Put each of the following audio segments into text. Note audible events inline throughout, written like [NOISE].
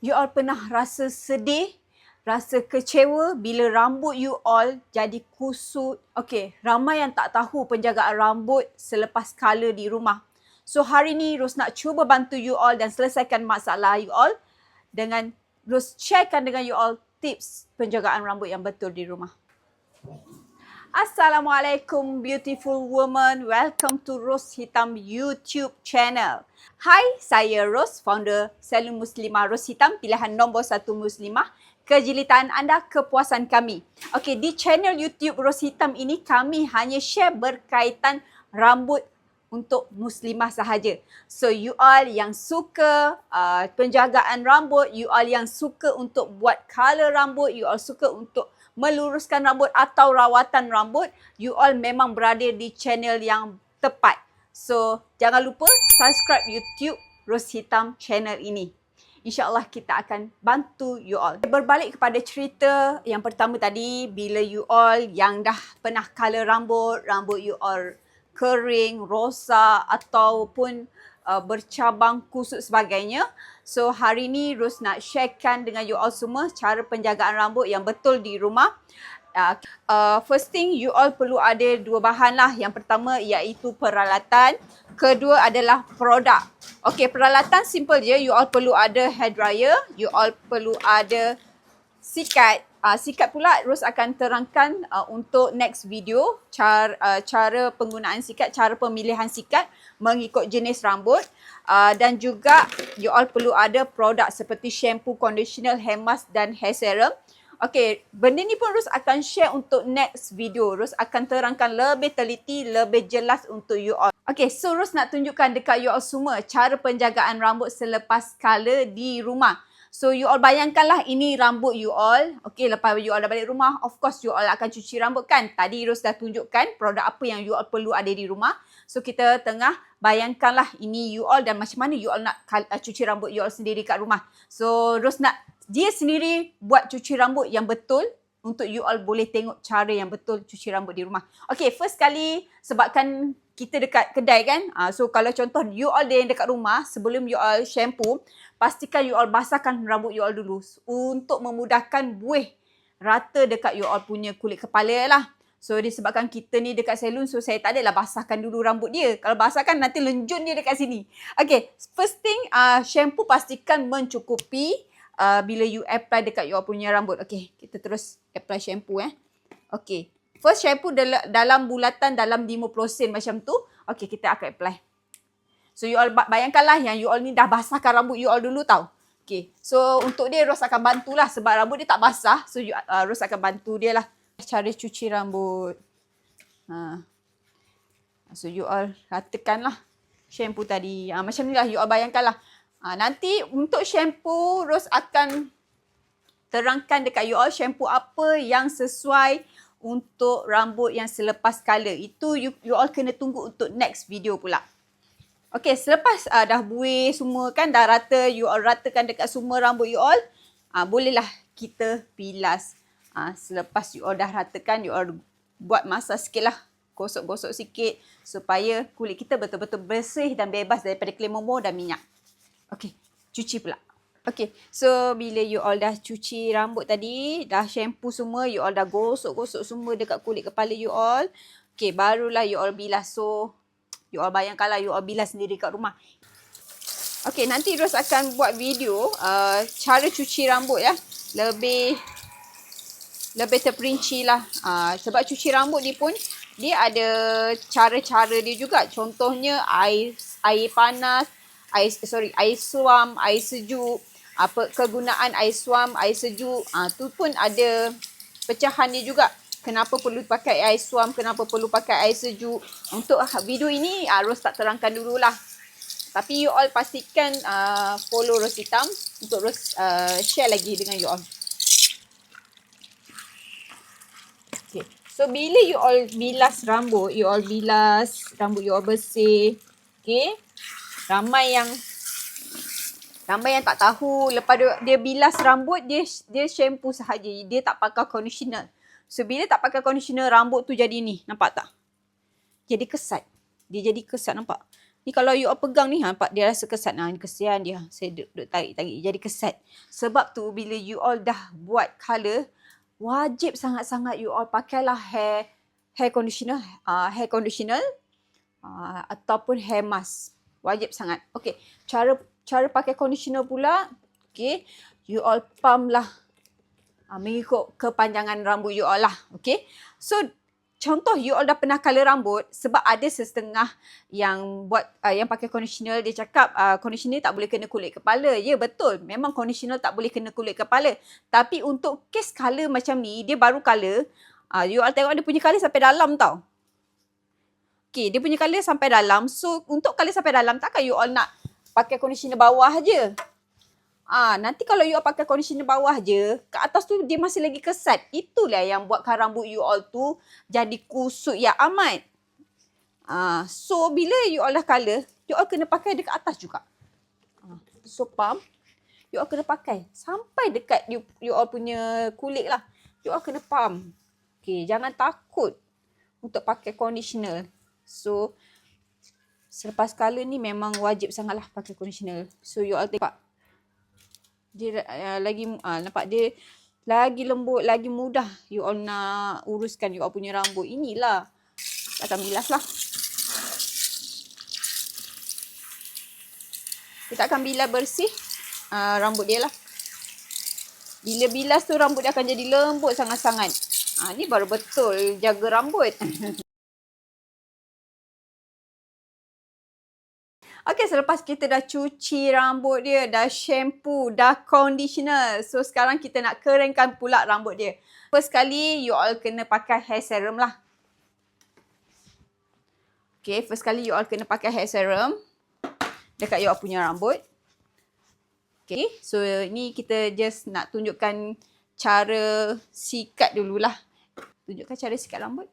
you all pernah rasa sedih, rasa kecewa bila rambut you all jadi kusut. Okay, ramai yang tak tahu penjagaan rambut selepas color di rumah. So hari ni Ros nak cuba bantu you all dan selesaikan masalah you all dengan Ros sharekan dengan you all tips penjagaan rambut yang betul di rumah. Assalamualaikum beautiful woman. Welcome to Ros Hitam YouTube channel. Hai, saya Ros, founder Salon Muslimah Ros Hitam, pilihan nombor satu Muslimah. Kejilitan anda, kepuasan kami. Okey, di channel YouTube Ros Hitam ini kami hanya share berkaitan rambut untuk muslimah sahaja. So you all yang suka uh, penjagaan rambut, you all yang suka untuk buat color rambut, you all suka untuk meluruskan rambut atau rawatan rambut, you all memang berada di channel yang tepat. So, jangan lupa subscribe YouTube Ros Hitam channel ini. InsyaAllah kita akan bantu you all. Berbalik kepada cerita yang pertama tadi, bila you all yang dah pernah color rambut, rambut you all kering, rosak ataupun uh, bercabang kusut sebagainya. So hari ni Ros nak sharekan dengan you all semua cara penjagaan rambut yang betul di rumah. Uh, uh, first thing you all perlu ada dua bahan lah. Yang pertama iaitu peralatan. Kedua adalah produk. Okay peralatan simple je. You all perlu ada hair dryer. You all perlu ada sikat. Uh, sikat pula Ros akan terangkan uh, untuk next video cara uh, cara penggunaan sikat, cara pemilihan sikat mengikut jenis rambut uh, dan juga you all perlu ada produk seperti shampoo, conditioner, hair mask dan hair serum. Okay, benda ni pun Ros akan share untuk next video. Ros akan terangkan lebih teliti, lebih jelas untuk you all. Okay, so Ros nak tunjukkan dekat you all semua cara penjagaan rambut selepas color di rumah. So you all bayangkanlah ini rambut you all. Okay lepas you all dah balik rumah. Of course you all akan cuci rambut kan. Tadi Ros dah tunjukkan produk apa yang you all perlu ada di rumah. So kita tengah bayangkanlah ini you all dan macam mana you all nak uh, cuci rambut you all sendiri kat rumah. So Ros nak dia sendiri buat cuci rambut yang betul untuk you all boleh tengok cara yang betul cuci rambut di rumah. Okay first kali sebabkan kita dekat kedai kan. Uh, so kalau contoh you all dia yang dekat rumah sebelum you all shampoo, pastikan you all basahkan rambut you all dulu untuk memudahkan buih rata dekat you all punya kulit kepala lah. So disebabkan kita ni dekat salon so saya tak adalah basahkan dulu rambut dia. Kalau basahkan nanti lenjun dia dekat sini. Okay, first thing uh, shampoo pastikan mencukupi uh, bila you apply dekat you all punya rambut. Okay, kita terus apply shampoo eh. Okay, First shampoo dal- dalam bulatan dalam 50 sen macam tu. Okay, kita akan apply. So, you all bayangkanlah yang you all ni dah basahkan rambut you all dulu tau. Okay, so untuk dia Ros akan bantulah sebab rambut dia tak basah. So, you, uh, Ros akan bantu dia lah. Cara cuci rambut. Ha. So, you all ratakan lah shampoo tadi. Ha, macam ni lah you all bayangkanlah. Ha, nanti untuk shampoo Ros akan terangkan dekat you all shampoo apa yang sesuai untuk rambut yang selepas color. Itu you, you all kena tunggu untuk next video pula. Okay, selepas uh, dah buih semua kan, dah rata, you all ratakan dekat semua rambut you all, uh, bolehlah kita pilas. Uh, selepas you all dah ratakan, you all buat masa sikit lah. Gosok-gosok sikit supaya kulit kita betul-betul bersih dan bebas daripada klaim momor dan minyak. Okay, cuci pula. Okay, so bila you all dah cuci rambut tadi, dah shampoo semua, you all dah gosok-gosok semua dekat kulit kepala you all. Okay, barulah you all bilas. So, you all bayangkanlah you all bilas sendiri kat rumah. Okay, nanti Ros akan buat video uh, cara cuci rambut ya. Lebih lebih terperinci lah. Uh, sebab cuci rambut ni pun, dia ada cara-cara dia juga. Contohnya air air panas, air sorry, air suam, air sejuk apa kegunaan air suam, air sejuk, ah uh, tu pun ada pecahan dia juga. Kenapa perlu pakai air suam, kenapa perlu pakai air sejuk. Untuk video ini uh, Ros tak terangkan dululah. Tapi you all pastikan uh, follow Ros Hitam untuk Ros uh, share lagi dengan you all. Okay. So bila you all bilas rambut, you all bilas rambut you all bersih. Okay. Ramai yang Ramai yang tak tahu lepas dia, dia bilas rambut dia dia shampoo sahaja. Dia tak pakai conditioner. So bila tak pakai conditioner rambut tu jadi ni. Nampak tak? Jadi kesat. Dia jadi kesat nampak. Ni kalau you all pegang ni, ha, nampak dia rasa kesat. Ni kesian dia. Saya duk, duk tarik-tarik. Jadi kesat. Sebab tu bila you all dah buat colour, wajib sangat-sangat you all pakailah hair hair conditioner, uh, hair conditioner uh, ataupun hair mask. Wajib sangat. Okay. Cara cara pakai conditioner pula, okay. You all pump lah. Uh, mengikut kepanjangan rambut you all lah. Okay. So, contoh you all dah pernah color rambut sebab ada setengah yang buat uh, yang pakai conditioner dia cakap uh, conditioner tak boleh kena kulit kepala. Ya betul. Memang conditioner tak boleh kena kulit kepala. Tapi untuk case color macam ni dia baru color uh, you all tengok dia punya color sampai dalam tau. Okay, dia punya color sampai dalam. So, untuk color sampai dalam, takkan you all nak pakai conditioner bawah je. Ah, nanti kalau you all pakai conditioner bawah je, ke atas tu dia masih lagi kesat. Itulah yang buatkan rambut you all tu jadi kusut ya amat. Ah, so bila you all dah color, you all kena pakai dekat atas juga. Ah, so pump, you all kena pakai sampai dekat you, you all punya kulit lah. You all kena pump. Okay, jangan takut untuk pakai conditioner. So, selepas color ni memang wajib sangatlah pakai conditioner. So, you all tengok dia uh, lagi uh, nampak dia lagi lembut, lagi mudah you all nak uruskan you all punya rambut. Inilah. Akan bilas lah. Kita akan bilas bersih uh, rambut dia lah. Bila bilas tu rambut dia akan jadi lembut sangat-sangat. Ha, ni baru betul jaga rambut. [LAUGHS] Okay, selepas kita dah cuci rambut dia, dah shampoo, dah conditioner. So, sekarang kita nak keringkan pula rambut dia. First kali, you all kena pakai hair serum lah. Okay, first kali you all kena pakai hair serum dekat you all punya rambut. Okay, so ni kita just nak tunjukkan cara sikat dululah. Tunjukkan cara sikat rambut.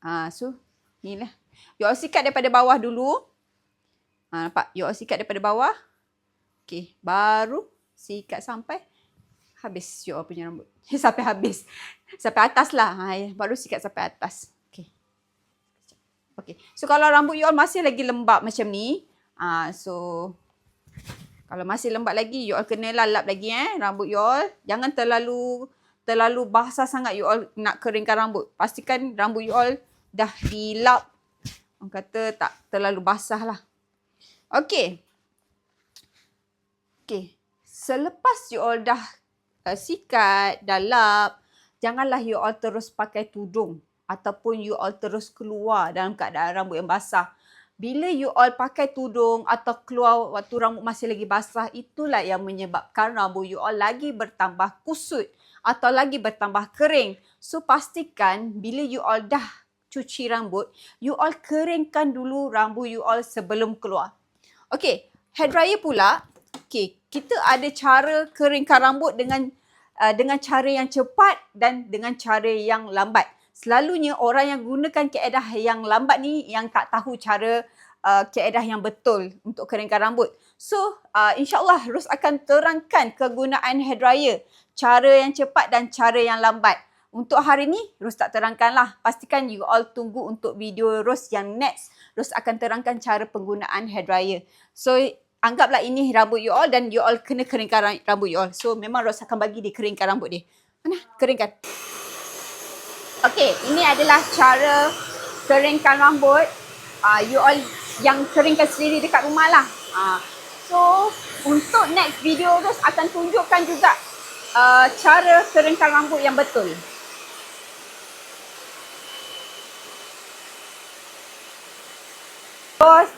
Ah, so, ni lah. You all sikat daripada bawah dulu. Ha, nampak? You all sikat daripada bawah. Okay. Baru sikat sampai habis you all punya rambut. [LAUGHS] sampai habis. Sampai atas lah. Ha, ya. baru sikat sampai atas. Okay. Okay. So kalau rambut you all masih lagi lembab macam ni. Ha, so kalau masih lembab lagi you all kena lalap lagi eh. Rambut you all. Jangan terlalu terlalu basah sangat you all nak keringkan rambut. Pastikan rambut you all dah dilap. Orang kata tak terlalu basah lah. Okay. Okay. Selepas you all dah uh, sikat, dah lap, janganlah you all terus pakai tudung ataupun you all terus keluar dalam keadaan rambut yang basah. Bila you all pakai tudung atau keluar waktu rambut masih lagi basah, itulah yang menyebabkan rambut you all lagi bertambah kusut atau lagi bertambah kering. So pastikan bila you all dah cuci rambut, you all keringkan dulu rambut you all sebelum keluar. Okey, hair dryer pula, okey, kita ada cara keringkan rambut dengan uh, dengan cara yang cepat dan dengan cara yang lambat. Selalunya orang yang gunakan keedah yang lambat ni yang tak tahu cara uh, keedah yang betul untuk keringkan rambut. So, uh, insyaAllah Ros akan terangkan kegunaan hair dryer. Cara yang cepat dan cara yang lambat. Untuk hari ni, Ros tak terangkan lah. Pastikan you all tunggu untuk video Ros yang next. Ros akan terangkan cara penggunaan hair dryer. So, anggaplah ini rambut you all dan you all kena keringkan rambut you all. So, memang Ros akan bagi dia keringkan rambut dia. Mana? Keringkan. Okay, ini adalah cara keringkan rambut. Uh, you all yang keringkan sendiri dekat rumah lah. Uh, so, untuk next video Ros akan tunjukkan juga uh, cara keringkan rambut yang betul.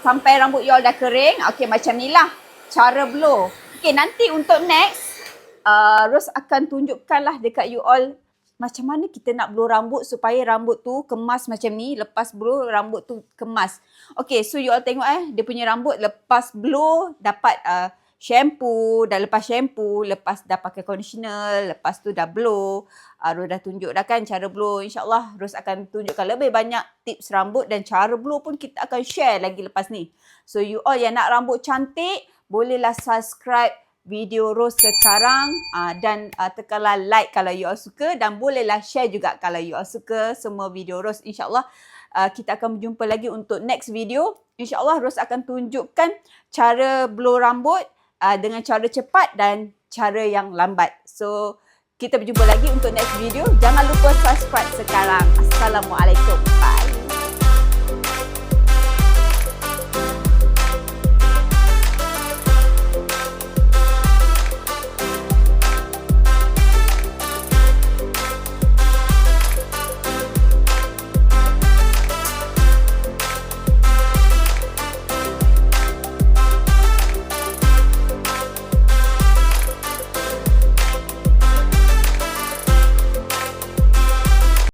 Sampai rambut you all dah kering. Okay, macam ni lah cara blow. Okay, nanti untuk next, uh, Rose akan tunjukkan lah dekat you all macam mana kita nak blow rambut supaya rambut tu kemas macam ni. Lepas blow, rambut tu kemas. Okay, so you all tengok eh, dia punya rambut lepas blow dapat uh, shampoo, dah lepas shampoo, lepas dah pakai conditioner, lepas tu dah blow. Uh, Ros dah tunjuk dah kan cara blow. InsyaAllah Ros akan tunjukkan lebih banyak tips rambut dan cara blow pun kita akan share lagi lepas ni. So you all yang nak rambut cantik, bolehlah subscribe video Ros sekarang uh, dan uh, tekanlah like kalau you all suka dan bolehlah share juga kalau you all suka semua video Ros. InsyaAllah Uh, kita akan berjumpa lagi untuk next video. InsyaAllah Ros akan tunjukkan cara blow rambut uh, dengan cara cepat dan cara yang lambat. So, kita berjumpa lagi untuk next video. Jangan lupa subscribe sekarang. Assalamualaikum.